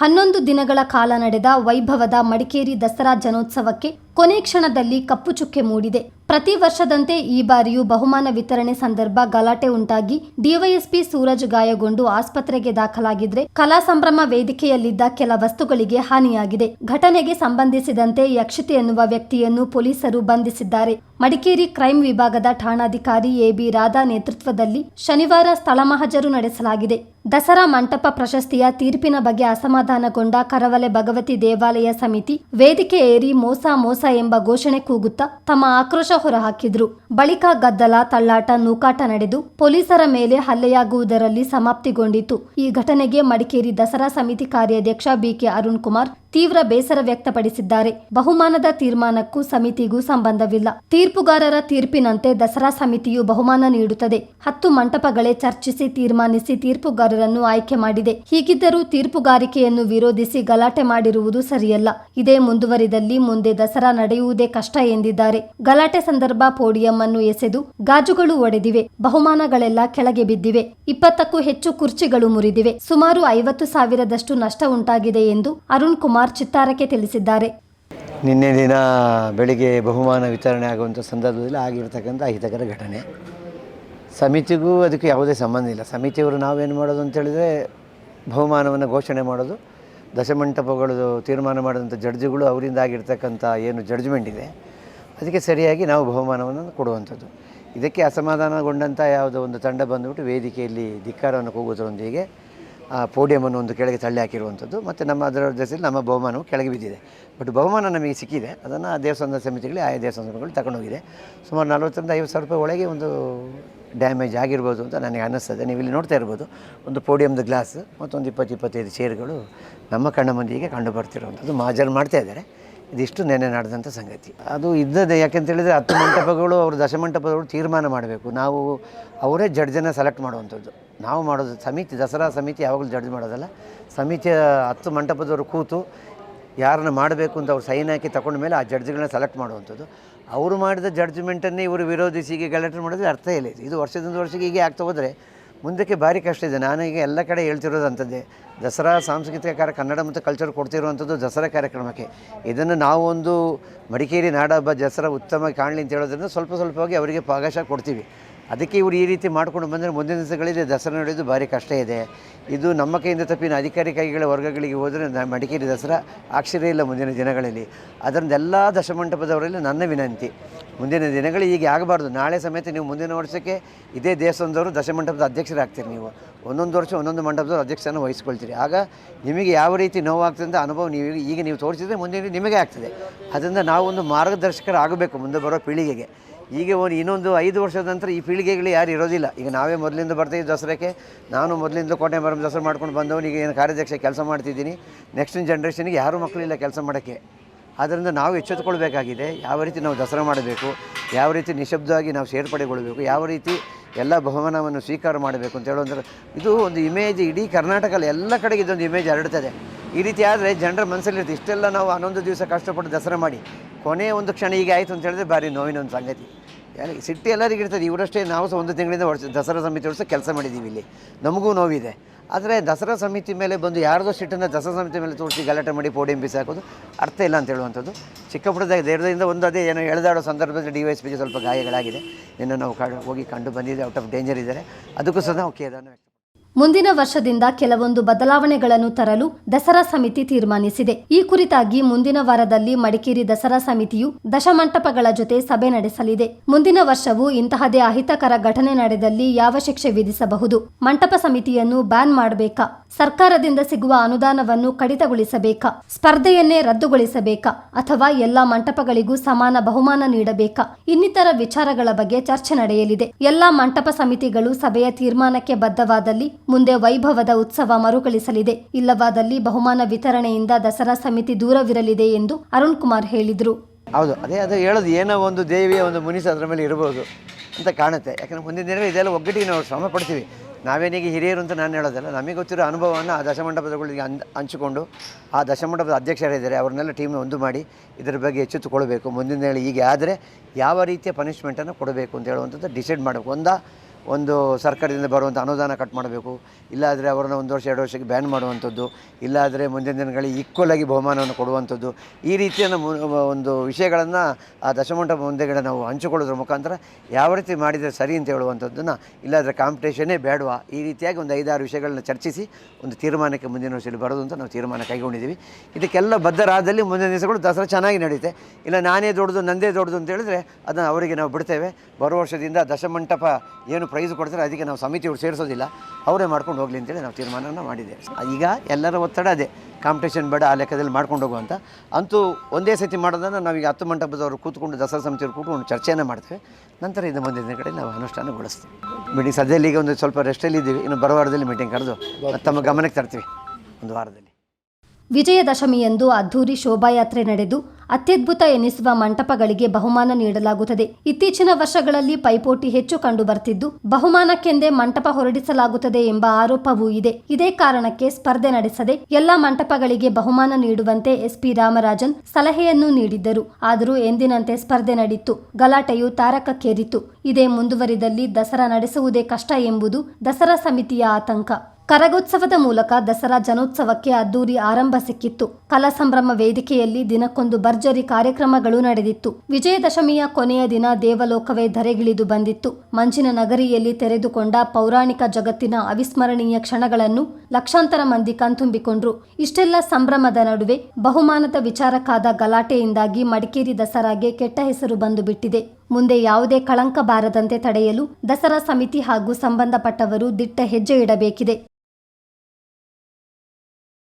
ಹನ್ನೊಂದು ದಿನಗಳ ಕಾಲ ನಡೆದ ವೈಭವದ ಮಡಿಕೇರಿ ದಸರಾ ಜನೋತ್ಸವಕ್ಕೆ ಕೊನೆ ಕ್ಷಣದಲ್ಲಿ ಕಪ್ಪು ಚುಕ್ಕೆ ಮೂಡಿದೆ. ಪ್ರತಿ ವರ್ಷದಂತೆ ಈ ಬಾರಿಯೂ ಬಹುಮಾನ ವಿತರಣೆ ಸಂದರ್ಭ ಗಲಾಟೆ ಉಂಟಾಗಿ ಡಿವೈಎಸ್ಪಿ ಸೂರಜ್ ಗಾಯಗೊಂಡು ಆಸ್ಪತ್ರೆಗೆ ದಾಖಲಾಗಿದ್ರೆ ಕಲಾ ಸಂಭ್ರಮ ವೇದಿಕೆಯಲ್ಲಿದ್ದ ಕೆಲ ವಸ್ತುಗಳಿಗೆ ಹಾನಿಯಾಗಿದೆ. ಘಟನೆಗೆ ಸಂಬಂಧಿಸಿದಂತೆ ಯಕ್ಷಿತೆ ಎನ್ನುವ ವ್ಯಕ್ತಿಯನ್ನು ಪೊಲೀಸರು ಬಂಧಿಸಿದ್ದಾರೆ. ಮಡಿಕೇರಿ ಕ್ರೈಂ ವಿಭಾಗದ ಠಾಣಾಧಿಕಾರಿ ಎಬಿ ರಾಧಾ ನೇತೃತ್ವದಲ್ಲಿ ಶನಿವಾರ ಸ್ಥಳ ಮಹಜರು ನಡೆಸಲಾಗಿದೆ. ದಸರಾ ಮಂಟಪ ಪ್ರಶಸ್ತಿಯ ತೀರ್ಪಿನ ಬಗ್ಗೆ ಅಸಮಾಧಾನಗೊಂಡ ಕರವಲೆ ಭಗವತಿ ದೇವಾಲಯ ಸಮಿತಿ ವೇದಿಕೆ ಏರಿ ಮೋಸ ಮೋಸ ಎಂಬ ಘೋಷಣೆ ಕೂಗುತ್ತಾ ತಮ್ಮ ಆಕ್ರೋಶ ಹೊರಹಾಕಿದ್ರು. ಬಳಿಕ ಗದ್ದಲ, ತಳ್ಳಾಟ, ನೂಕಾಟ ನಡೆದು ಪೊಲೀಸರ ಮೇಲೆ ಹಲ್ಲೆಯಾಗುವುದರಲ್ಲಿ ಸಮಾಪ್ತಿಗೊಂಡಿತು. ಈ ಘಟನೆಗೆ ಮಡಿಕೇರಿ ದಸರಾ ಸಮಿತಿ ಕಾರ್ಯಾಧ್ಯಕ್ಷ ಬಿಕೆ ಅರುಣ್ ಕುಮಾರ್ ತೀವ್ರ ಬೇಸರ ವ್ಯಕ್ತಪಡಿಸಿದ್ದಾರೆ. ಬಹುಮಾನದ ತೀರ್ಮಾನಕ್ಕೂ ಸಮಿತಿಗೂ ಸಂಬಂಧವಿಲ್ಲ. ತೀರ್ಪುಗಾರರ ತೀರ್ಪಿನಂತೆ ದಸರಾ ಸಮಿತಿಯು ಬಹುಮಾನ ನೀಡುತ್ತದೆ. ಹತ್ತು ಮಂಟಪಗಳೇ ಚರ್ಚಿಸಿ ತೀರ್ಮಾನಿಸಿ ತೀರ್ಪುಗಾರರನ್ನು ಆಯ್ಕೆ ಮಾಡಿದೆ. ಹೀಗಿದ್ದರೂ ತೀರ್ಪುಗಾರಿಕೆಯನ್ನು ವಿರೋಧಿಸಿ ಗಲಾಟೆ ಮಾಡಿರುವುದು ಸರಿಯಲ್ಲ. ಇದೇ ಮುಂದುವರಿದಲ್ಲಿ ಮುಂದೆ ದಸರಾ ನಡೆಯುವುದೇ ಕಷ್ಟ ಎಂದಿದ್ದಾರೆ. ಗಲಾಟೆ ಸಂದರ್ಭ ಪೋಡಿಯಂ ಅನ್ನು ಎಸೆದು ಗಾಜುಗಳು ಒಡೆದಿವೆ. ಬಹುಮಾನಗಳೆಲ್ಲ ಕೆಳಗೆ ಬಿದ್ದಿವೆ. ಇಪ್ಪತ್ತಕ್ಕೂ ಹೆಚ್ಚು ಕುರ್ಚಿಗಳು ಮುರಿದಿವೆ. ಸುಮಾರು ಐವತ್ತು ಸಾವಿರದಷ್ಟು ನಷ್ಟ ಉಂಟಾಗಿದೆ ಎಂದು ಅರುಣ್ ಕುಮಾರ್ ಚಿತ್ತಾರಕ್ಕೆ ತಿಳಿಸಿದ್ದಾರೆ. ನಿನ್ನೆ ದಿನ ಬೆಳಿಗ್ಗೆ ಬಹುಮಾನ ವಿತರಣೆ ಆಗುವಂಥ ಸಂದರ್ಭದಲ್ಲಿ ಆಗಿರ್ತಕ್ಕಂಥ ಅಹಿತಕರ ಘಟನೆ. ಸಮಿತಿಗೂ ಅದಕ್ಕೆ ಯಾವುದೇ ಸಂಬಂಧ ಇಲ್ಲ. ಸಮಿತಿಯವರು ನಾವೇನು ಮಾಡೋದು ಅಂತೇಳಿದರೆ ಬಹುಮಾನವನ್ನು ಘೋಷಣೆ ಮಾಡೋದು ದಶಮಂಟಪಗಳು ತೀರ್ಮಾನ ಮಾಡಿದಂಥ ಜಡ್ಜ್ಗಳು ಅವರಿಂದ ಆಗಿರ್ತಕ್ಕಂಥ ಏನು ಜಡ್ಜ್ಮೆಂಟ್ ಇದೆ, ಅದಕ್ಕೆ ಸರಿಯಾಗಿ ನಾವು ಬಹುಮಾನವನ್ನು ಕೊಡುವಂಥದ್ದು. ಇದಕ್ಕೆ ಅಸಮಾಧಾನಗೊಂಡಂಥ ಯಾವುದೋ ಒಂದು ತಂಡ ಬಂದುಬಿಟ್ಟು ವೇದಿಕೆಯಲ್ಲಿ ಧಿಕ್ಕಾರವನ್ನು ಕೂಗುವುದರೊಂದಿಗೆ ಪೋಡಿಯಮನ್ನು ಒಂದು ಕೆಳಗೆ ತಳ್ಳಿ ಹಾಕಿರುವಂಥದ್ದು. ಮತ್ತು ನಮ್ಮ ಅದರ ಜೊತೆಯಲ್ಲಿ ನಮ್ಮ ಬಹುಮಾನವು ಕೆಳಗೆ ಬಿದ್ದಿದೆ. ಬಟ್ ಬಹುಮಾನ ನಮಗೆ ಸಿಕ್ಕಿದೆ. ಅದನ್ನು ಆ ದೇವಸ್ಥಾನದ ಸಮಿತಿಗಳಿಗೆ ಆಯಾ ದೇವಸ್ಥಾನಗಳು ತಗೊಂಡೋಗಿದೆ. ಸುಮಾರು ನಲ್ವತ್ತರಿಂದ ಐವತ್ತು ಸಾವಿರ ರೂಪಾಯಿ ಒಳಗೆ ಒಂದು ಡ್ಯಾಮೇಜ್ ಆಗಿರ್ಬೋದು ಅಂತ ನನಗೆ ಅನ್ನಿಸ್ತದೆ. ನೀವು ಇಲ್ಲಿ ನೋಡ್ತಾ ಇರ್ಬೋದು. ಒಂದು ಪೋಡಿಯಮ್ದು ಗ್ಲಾಸ್ ಮತ್ತೊಂದು ಇಪ್ಪತ್ತು ಇಪ್ಪತ್ತೈದು ಚೇರ್ಗಳು ನಮ್ಮ ಕಣ್ಣ ಮಂದಿಗೆ ಕಂಡು ಬರ್ತಿರುವಂಥದ್ದು. ಮಾಜರ್ ಮಾಡ್ತಾ ಇದ್ದಾರೆ. ಇದಿಷ್ಟು ನೆನೆ ನಡೆದಂಥ ಸಂಗತಿ. ಅದು ಇದ್ದದೆ ಯಾಕೆಂತ ಹೇಳಿದರೆ ಹತ್ತು ಮಂಟಪಗಳು, ಅವರು ದಶಮಂಟಪದವರು ತೀರ್ಮಾನ ಮಾಡಬೇಕು. ನಾವು ಅವರೇ ಜಡ್ಜನ್ನು ಸೆಲೆಕ್ಟ್ ಮಾಡುವಂಥದ್ದು. ನಾವು ಮಾಡೋದು ಸಮಿತಿ, ದಸರಾ ಸಮಿತಿ ಯಾವಾಗಲೂ ಜಡ್ಜ್ ಮಾಡೋದಲ್ಲ. ಸಮಿತಿಯ ಹತ್ತು ಮಂಟಪದವರು ಕೂತು ಯಾರನ್ನ ಮಾಡಬೇಕು ಅಂತ ಅವ್ರು ಸೈನ್ ಹಾಕಿ ತಗೊಂಡ ಮೇಲೆ ಆ ಜಡ್ಜ್ಗಳನ್ನ ಸೆಲೆಕ್ಟ್ ಮಾಡುವಂಥದ್ದು. ಅವರು ಮಾಡಿದ ಜಡ್ಜ್ಮೆಂಟನ್ನೇ ಇವರು ವಿರೋಧಿಸಿ ಹೀಗೆ ಗಲಾಟೆ ಮಾಡಿದ್ರೆ ಅರ್ಥ ಇಲ್ಲ. ಇದು. ವರ್ಷದಿಂದ ವರ್ಷಕ್ಕೆ ಹೀಗೆ ಆಗ್ತಾ ಹೋದರೆ ಮುಂದಕ್ಕೆ ಭಾರಿ ಕಷ್ಟ ಇದೆ. ನಾನು ಈಗ ಎಲ್ಲ ಕಡೆ ಹೇಳ್ತಿರೋದು ಅಂಥದ್ದೇ. ದಸರಾ ಸಾಂಸ್ಕೃತಿಕ ಕಾರ್ಯ ಕನ್ನಡ ಮತ್ತು ಕಲ್ಚರ್ ಕೊಡ್ತಿರುವಂಥದ್ದು ದಸರಾ ಕಾರ್ಯಕ್ರಮಕ್ಕೆ. ಇದನ್ನು ನಾವು ಒಂದು ಮಡಿಕೇರಿ ನಾಡಹಬ್ಬ ದಸರಾ ಉತ್ತಮ ಕಾಣಲಿ ಅಂತ ಹೇಳೋದ್ರಿಂದ ಸ್ವಲ್ಪ ಸ್ವಲ್ಪವಾಗಿ ಅವರಿಗೆ ಅವಕಾಶ ಕೊಡ್ತೀವಿ. ಅದಕ್ಕೆ ಇವರು ಈ ರೀತಿ ಮಾಡ್ಕೊಂಡು ಬಂದರೆ ಮುಂದಿನ ದಿವಸಗಳಲ್ಲಿ ದಸರಾ ನಡೆಯೋದು ಭಾರಿ ಕಷ್ಟ ಇದೆ. ಇದು ನಮ್ಮ ಕೈಯಿಂದ ತಪ್ಪಿನ ಅಧಿಕಾರಿ ಕೈಗಳ ವರ್ಗಗಳಿಗೆ ಹೋದರೆ ಮಡಿಕೇರಿ ದಸರಾ ಆಕ್ಷರ ಇಲ್ಲ ಮುಂದಿನ ದಿನಗಳಲ್ಲಿ. ಅದರಿಂದ ಎಲ್ಲ ದಶಮಂಟಪದವರಲ್ಲಿ ನನ್ನ ವಿನಂತಿ. ಮುಂದಿನ ದಿನಗಳು ಹೀಗೆ ಆಗಬಾರ್ದು. ನಾಳೆ ಸಮೇತ ನೀವು ಮುಂದಿನ ವರ್ಷಕ್ಕೆ ಇದೇ ದೇವಸ್ಥಾನದವರು ದಶಮಂಟಪದ ಅಧ್ಯಕ್ಷರಾಗ್ತೀರಿ ನೀವು. ಒಂದೊಂದು ವರ್ಷ ಒಂದೊಂದು ಮಂಟಪದ ಅಧ್ಯಕ್ಷನ ವಹಿಸ್ಕೊಳ್ತೀರಿ. ಆಗ ನಿಮಗೆ ಯಾವ ರೀತಿ ನೋವಾಗ್ತದೆ ಅಂತ ಅನುಭವ ನೀವು ಈಗ ನೀವು ತೋರಿಸಿದ್ರೆ ಮುಂದಿನ ನಿಮಗೆ ಆಗ್ತದೆ. ಅದರಿಂದ ನಾವು ಒಂದು ಮಾರ್ಗದರ್ಶಕರಾಗಬೇಕು, ಮುಂದೆ ಬರೋ ಪೀಳಿಗೆಗೆ. ಈಗ ಒಂದು ಇನ್ನೊಂದು ಐದು ವರ್ಷದ ನಂತರ ಈ ಪೀಳಿಗೆಗಳು ಯಾರು ಇರೋದಿಲ್ಲ. ಈಗ ನಾವೇ ಮೊದಲಿಂದ ಬರ್ತೀವಿ ದಸರಾಕ್ಕೆ, ನಾನು ಮೊದಲಿಂದ ಕೋಟೆ ಮರಮ್ ದಸರಾ ಮಾಡ್ಕೊಂಡು ಬಂದವನಿಗೆ ಏನು ಕಾರ್ಯಾಧ್ಯಕ್ಷ ಕೆಲಸ ಮಾಡ್ತಿದ್ದೀನಿ. ನೆಕ್ಸ್ಟ್ ಜನ್ರೇಷನ್ಗೆ ಯಾರೂ ಮಕ್ಕಳಿಲ್ಲ ಕೆಲಸ ಮಾಡೋಕ್ಕೆ. ಆದ್ದರಿಂದ ನಾವು ಎಚ್ಚೆತ್ತುಕೊಳ್ಬೇಕಾಗಿದೆ. ಯಾವ ರೀತಿ ನಾವು ದಸರಾ ಮಾಡಬೇಕು, ಯಾವ ರೀತಿ ನಿಶಬ್ದವಾಗಿ ನಾವು ಸೇರ್ಪಡೆಗೊಳ್ಳಬೇಕು ಯಾವ ರೀತಿ ಎಲ್ಲ ಬಹುಮಾನವನ್ನು ಸ್ವೀಕಾರ ಮಾಡಬೇಕು ಅಂತ ಹೇಳೋದ್ರೆ ಇದು ಒಂದು ಇಮೇಜ್ ಇಡೀ ಕರ್ನಾಟಕದಲ್ಲಿ ಎಲ್ಲ ಕಡೆಗೆ ಇದೊಂದು ಇಮೇಜ್ ಹರಡ್ತದೆ. ಈ ರೀತಿ ಆದರೆ ಜನರ ಮನಸ್ಸಲ್ಲಿರುತ್ತೆ, ಇಷ್ಟೆಲ್ಲ ನಾವು ಹನ್ನೊಂದು ದಿವಸ ಕಷ್ಟಪಟ್ಟು ದಸರಾ ಮಾಡಿ, ಕೊನೆಯ ಒಂದು ಕ್ಷಣ ಈಗ ಆಯಿತು ಅಂತ ಹೇಳಿದ್ರೆ ಭಾರಿ ನೋವಿನ ಒಂದು ಸಂಗತಿ. ಸಿಟ್ಟು ಎಲ್ಲರಿಗೂ ಇರ್ತದೆ. ಇವರಷ್ಟೇ ನಾವು ಸಹ ಒಂದು ತಿಂಗಳಿಂದ ವರ್ಷ, ದಸರಾ ಸಮಿತಿ ವರ್ಷ ಕೆಲಸ ಮಾಡಿದ್ದೀವಿ ಇಲ್ಲಿ. ನಮಗೂ ನೋವಿದೆ. ಆದರೆ ದಸರಾ ಸಮಿತಿ ಮೇಲೆ ಬಂದು ಯಾರದೋ ಸಿಟ್ಟನ್ನು ದಸರಾ ಸಮಿತಿ ಮೇಲೆ ತೋರಿಸಿ ಗಲಾಟೆ ಮಾಡಿ ಪೋಡಿಯಂ ಬಿಸಾಕೋದು ಅರ್ಥ ಇಲ್ಲ ಅಂತ ಹೇಳುವಂಥದ್ದು. ಚಿಕ್ಕಪುಟ್ಟದಾಗ ಧೈರ್ಯದಿಂದ ಒಂದು ಅದೇ ಏನೋ ಎಳೆದಾಡೋ ಸಂದರ್ಭದಲ್ಲಿ ಡಿ ವೈ ಎಸ್ ಪಿಗೆ ಸ್ವಲ್ಪ ಗಾಯಗಳಾಗಿದೆ. ಇನ್ನು ನಾವು ಹೋಗಿ ಕಂಡು ಬಂದಿದೆ ಔಟ್ ಆಫ್ ಡೇಂಜರ್ ಇದ್ದಾರೆ. ಅದಕ್ಕೂ ಸಹ ನಾವು ಕೇದಾನ ಮುಂದಿನ ವರ್ಷದಿಂದ ಕೆಲವೊಂದು ಬದಲಾವಣೆಗಳನ್ನು ತರಲು ದಸರಾ ಸಮಿತಿ ತೀರ್ಮಾನಿಸಿದೆ. ಈ ಕುರಿತಾಗಿ ಮುಂದಿನ ವಾರದಲ್ಲಿ ಮಡಿಕೇರಿ ದಸರಾ ಸಮಿತಿಯು ದಶಮಂಟಪಗಳ ಜೊತೆ ಸಭೆ ನಡೆಸಲಿದೆ. ಮುಂದಿನ ವರ್ಷವೂ ಇಂತಹದೇ ಅಹಿತಕರ ಘಟನೆ ನಡೆದಲ್ಲಿ ಯಾವ ಶಿಕ್ಷೆ ವಿಧಿಸಬಹುದು? ಮಂಟಪ ಸಮಿತಿಯನ್ನು ಬ್ಯಾನ್ ಮಾಡಬೇಕಾ? ಸರ್ಕಾರದಿಂದ ಸಿಗುವ ಅನುದಾನವನ್ನು ಕಡಿತಗೊಳಿಸಬೇಕಾ? ಸ್ಪರ್ಧೆಯನ್ನೇ ರದ್ದುಗೊಳಿಸಬೇಕಾ? ಅಥವಾ ಎಲ್ಲಾ ಮಂಟಪಗಳಿಗೂ ಸಮಾನ ಬಹುಮಾನ ನೀಡಬೇಕಾ? ಇನ್ನಿತರ ವಿಚಾರಗಳ ಬಗ್ಗೆ ಚರ್ಚೆ ನಡೆಯಲಿದೆ. ಎಲ್ಲಾ ಮಂಟಪ ಸಮಿತಿಗಳು ಸಭೆಯ ತೀರ್ಮಾನಕ್ಕೆ ಬದ್ಧವಾದಲ್ಲಿ ಮುಂದೆ ವೈಭವದ ಉತ್ಸವ ಮರುಕಳಿಸಲಿದೆ. ಇಲ್ಲವಾದಲ್ಲಿ ಬಹುಮಾನ ವಿತರಣೆಯಿಂದ ದಸರಾ ಸಮಿತಿ ದೂರವಿರಲಿದೆ ಎಂದು ಅರುಣ್ ಕುಮಾರ್ ಹೇಳಿದರು. ಹೌದು, ಅದೇ ಅದು ಹೇಳೋದು, ಏನೋ ಒಂದು ದೇವಿಯ ಒಂದು ಮುನಿಸ ಅದರ ಮೇಲೆ ಇರಬಹುದು ಅಂತ ಕಾಣುತ್ತೆ. ಯಾಕಂದರೆ ಮುಂದಿನ ದಿನವೇ ಇದೆಲ್ಲ ಒಗ್ಗಟ್ಟಿಗೆ ನಾವು ಶ್ರಮ ಪಡ್ತೀವಿ. ನಾವೇನಿಗೆ ಹಿರಿಯರು ಅಂತ ನಾನು ಹೇಳೋದಲ್ಲ, ನಮಗೆ ಗೊತ್ತಿರೋ ಅನುಭವವನ್ನು ಆ ದಶಮಂಟಪದಗಳಿಗೆ ಅನ್ ಹಂಚಿಕೊಂಡು ಆ ದಶಮಂಟಪದ ಅಧ್ಯಕ್ಷರಿದ್ದಾರೆ ಅವ್ರನ್ನೆಲ್ಲ ಟೀಮ್ ಒಂದು ಮಾಡಿ ಇದರ ಬಗ್ಗೆ ಎಚ್ಚೆತ್ತುಕೊಳ್ಬೇಕು. ಮುಂದಿನ ದಿನ ಹೀಗೆ ಆದರೆ ಯಾವ ರೀತಿಯ ಪನಿಷ್ಮೆಂಟನ್ನು ಕೊಡಬೇಕು ಅಂತ ಹೇಳುವಂಥದ್ದು ಡಿಸೈಡ್ ಮಾಡಬೇಕು. ಒಂದ ಒಂದು ಸರ್ಕಾರದಿಂದ ಬರುವಂಥ ಅನುದಾನ ಕಟ್ ಮಾಡಬೇಕು. ಇಲ್ಲಾದರೆ ಅವರನ್ನು ಒಂದು ವರ್ಷ, ಎರಡು ವರ್ಷಕ್ಕೆ ಬ್ಯಾನ್ ಮಾಡುವಂಥದ್ದು. ಇಲ್ಲಾದರೆ ಮುಂದಿನ ದಿನಗಳಿಗೆ ಈಕ್ವಲ್ ಆಗಿ ಬಹುಮಾನವನ್ನು ಕೊಡುವಂಥದ್ದು. ಈ ರೀತಿಯ ಒಂದು ವಿಷಯಗಳನ್ನು ಆ ದಶಮಂಟಪ ಮುಂದೆಗಡೆ ನಾವು ಹಂಚಿಕೊಳ್ಳೋದ್ರ ಮುಖಾಂತರ ಯಾವ ರೀತಿ ಮಾಡಿದರೆ ಸರಿ ಅಂತ ಹೇಳುವಂಥದ್ದನ್ನು ಇಲ್ಲಾದರೆ ಕಾಂಪಿಟೇಷನ್ನೇ ಬೇಡವಾ? ಈ ರೀತಿಯಾಗಿ ಒಂದು ಐದಾರು ವಿಷಯಗಳನ್ನ ಚರ್ಚಿಸಿ ಒಂದು ತೀರ್ಮಾನಕ್ಕೆ ಮುಂದಿನ ವರ್ಷದಲ್ಲಿ ಬರೋದು ಅಂತ ನಾವು ತೀರ್ಮಾನ ಕೈಗೊಂಡಿದ್ದೀವಿ. ಇದಕ್ಕೆಲ್ಲ ಬದ್ಧರಾದಲ್ಲಿ ಮುಂದಿನ ದಿವಸಗಳು ದಸರಾ ಚೆನ್ನಾಗಿ ನಡೆಯುತ್ತೆ ಇಲ್ಲ ನಾನೇ ದೊಡ್ಡದು, ನಂದೇ ದೊಡ್ಡದು ಅಂತ ಹೇಳಿದ್ರೆ ಅದನ್ನು ಅವರಿಗೆ ನಾವು ಬಿಡ್ತೇವೆ. ಬರುವ ವರ್ಷದಿಂದ ದಶಮಂಟಪ ಏನು ಪ್ರೈಸ್ ಕೊಡ್ತಾರೆ ಅದಕ್ಕೆ ನಾವು ಸಮಿತಿಯವ್ರು ಸೇರಿಸೋದಿಲ್ಲ. ಅವರೇ ಮಾಡ್ಕೊಂಡು ಹೋಗಲಿ ಅಂತೇಳಿ ನಾವು ತೀರ್ಮಾನವನ್ನು ಮಾಡಿದ್ದೇವೆ. ಈಗ ಎಲ್ಲರ ಒತ್ತಡ ಅದೇ. ಕಾಂಪಿಟೇಷನ್ ಬೇಡ ಆ ಲೆಕ್ಕದಲ್ಲಿ ಮಾಡ್ಕೊಂಡು ಹೋಗುವಂಥ ಅಂತೂ. ಒಂದೇ ಸತಿ ಮಾಡೋದನ್ನು ನಾವೀಗ ಹತ್ತು ಮಂಟಪದವರು ಕೂತ್ಕೊಂಡು ದಸರಾ ಸಮಿತಿಯವರು ಕೂತ್ಕೊಂಡು ಚರ್ಚೆಯನ್ನು ಮಾಡ್ತೇವೆ. ನಂತರ ಇದು ಮುಂದಿನ ದಿನ ಕಡೆ ನಾವು ಅನುಷ್ಠಾನಗೊಳಿಸ್ತೀವಿ. ಮೀಟಿಂಗ್ ಸದ್ಯದಲ್ಲಿ ಈಗ ಒಂದು ಸ್ವಲ್ಪ ರೆಸ್ಟಲ್ಲಿ ಇದ್ದೀವಿ ಇನ್ನು ಬರೋ ವಾರದಲ್ಲಿ ಮೀಟಿಂಗ್ ಕರೆದು ತಮ್ಮ ಗಮನಕ್ಕೆ ತರ್ತೀವಿ. ಒಂದು ವಾರದಲ್ಲಿ. ವಿಜಯದಶಮಿಯಂದು ಅದ್ಧೂರಿ ಶೋಭಾಯಾತ್ರೆ ನಡೆದು ಅತ್ಯದ್ಭುತ ಎನಿಸುವ ಮಂಟಪಗಳಿಗೆ ಬಹುಮಾನ ನೀಡಲಾಗುತ್ತದೆ. ಇತ್ತೀಚಿನ ವರ್ಷಗಳಲ್ಲಿ ಪೈಪೋಟಿ ಹೆಚ್ಚು ಕಂಡುಬರ್ತಿದ್ದು, ಬಹುಮಾನಕ್ಕೆಂದೇ ಮಂಟಪ ಹೊರಡಿಸಲಾಗುತ್ತದೆ ಎಂಬ ಆರೋಪವೂ ಇದೆ. ಇದೇ ಕಾರಣಕ್ಕೆ ಸ್ಪರ್ಧೆ ನಡೆಸದೆ ಎಲ್ಲಾ ಮಂಟಪಗಳಿಗೆ ಬಹುಮಾನ ನೀಡುವಂತೆ ಎಸ್ಪಿ ರಾಮರಾಜನ್ ಸಲಹೆಯನ್ನು ನೀಡಿದ್ದರು. ಆದರೂ ಎಂದಿನಂತೆ ಸ್ಪರ್ಧೆ ನಡೆಯಿತು ಗಲಾಟೆಯು ತಾರಕಕ್ಕೇರಿತು. ಇದೇ ಮುಂದುವರಿದಲ್ಲಿ ದಸರಾ ನಡೆಸುವುದೇ ಕಷ್ಟ ಎಂಬುದು ದಸರಾ ಸಮಿತಿಯ ಆತಂಕ. ಕರಗೋತ್ಸವದ ಮೂಲಕ ದಸರಾ ಜನೋತ್ಸವಕ್ಕೆ ಅದ್ದೂರಿ ಆರಂಭ ಸಿಕ್ಕಿತ್ತು. ಕಲಾ ಸಂಭ್ರಮ ವೇದಿಕೆಯಲ್ಲಿ ದಿನಕ್ಕೊಂದು ಭರ್ಜರಿ ಕಾರ್ಯಕ್ರಮಗಳು ನಡೆದಿತ್ತು. ವಿಜಯದಶಮಿಯ ಕೊನೆಯ ದಿನ ದೇವಲೋಕವೇ ಧರೆಗಿಳಿದು ಬಂದಿತ್ತು. ಮಂಜಿನ ನಗರಿಯಲ್ಲಿ ತೆರೆದುಕೊಂಡ ಪೌರಾಣಿಕ ಜಗತ್ತಿನ ಅವಿಸ್ಮರಣೀಯ ಕ್ಷಣಗಳನ್ನು ಲಕ್ಷಾಂತರ ಮಂದಿ ಕಣ್ತುಂಬಿಕೊಂಡ್ರು. ಇಷ್ಟೆಲ್ಲ ಸಂಭ್ರಮದ ನಡುವೆ ಬಹುಮಾನದ ವಿಚಾರಕ್ಕಾದ ಗಲಾಟೆಯಿಂದಾಗಿ ಮಡಿಕೇರಿ ದಸರಾಗೆ ಕೆಟ್ಟ ಹೆಸರು ಬಂದು ಬಿಟ್ಟಿದೆ ಮುಂದೆ ಯಾವುದೇ ಕಳಂಕ ಬಾರದಂತೆ ತಡೆಯಲು ದಸರಾ ಸಮಿತಿ ಹಾಗೂ ಸಂಬಂಧಪಟ್ಟವರು ದಿಟ್ಟ ಹೆಜ್ಜೆ ಇಡಬೇಕಿದೆ.